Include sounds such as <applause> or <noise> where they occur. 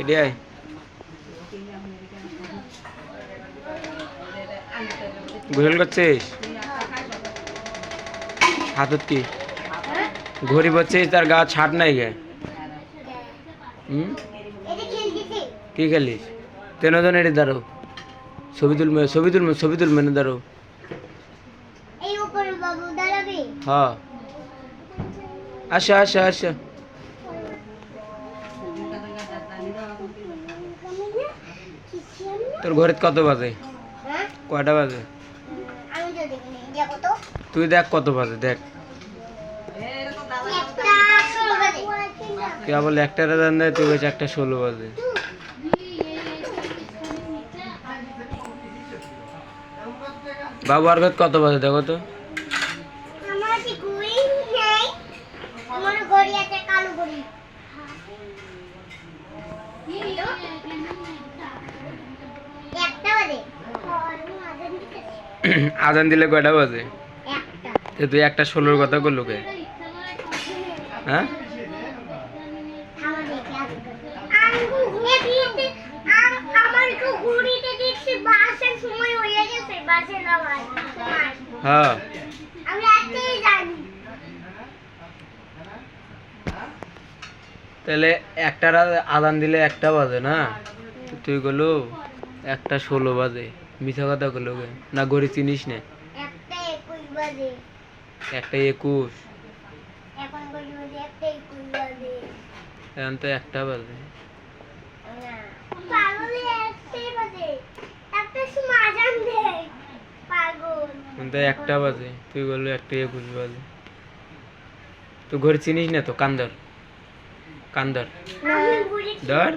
এটি আয় গোসল করছিস হাতত কি ঘড়ি বলছিস তার গা ছাট নাই গে হুম কি খেলিস তেনজন এটি দাঁড়ো ছবি তুলবে ছবি তুলবে ছবি তুলবে না দাঁড়ো হ্যাঁ আসা আসা আসা তোর ঘরে কত বাজে? হ্যাঁ? কয়টা বাজে? তুই দেখ কত বাজে দেখ। আবার একটা রাজান দেয় তুই বলছিস একটা ষোলো বাজে। বাবু আর ঘর কত বাজে দেখো তো। আমার কি ঘড়ি নেই? আমার ঘড়ি আছে কালো ঘড়ি একটা বাজে <clears throat> আজান দিলে কয়টা বাজে? তো তুই একটা ষোলোর কথা করল কে? হ্যাঁ? হয়ে তাহলে একটা আজান দিলে একটা বাজে না? তুই গেলো একটা ষোলো বাজে। মিথ্যা কথা করল না গড়ি চিনিস না। একটা একুশ এখন তো একটা বাজে। একটা বাজে। তুই বলল একটা একুশ বাজে। তুই ঘড়ি চিনিস না তো? কান্দর কান্দর ধর।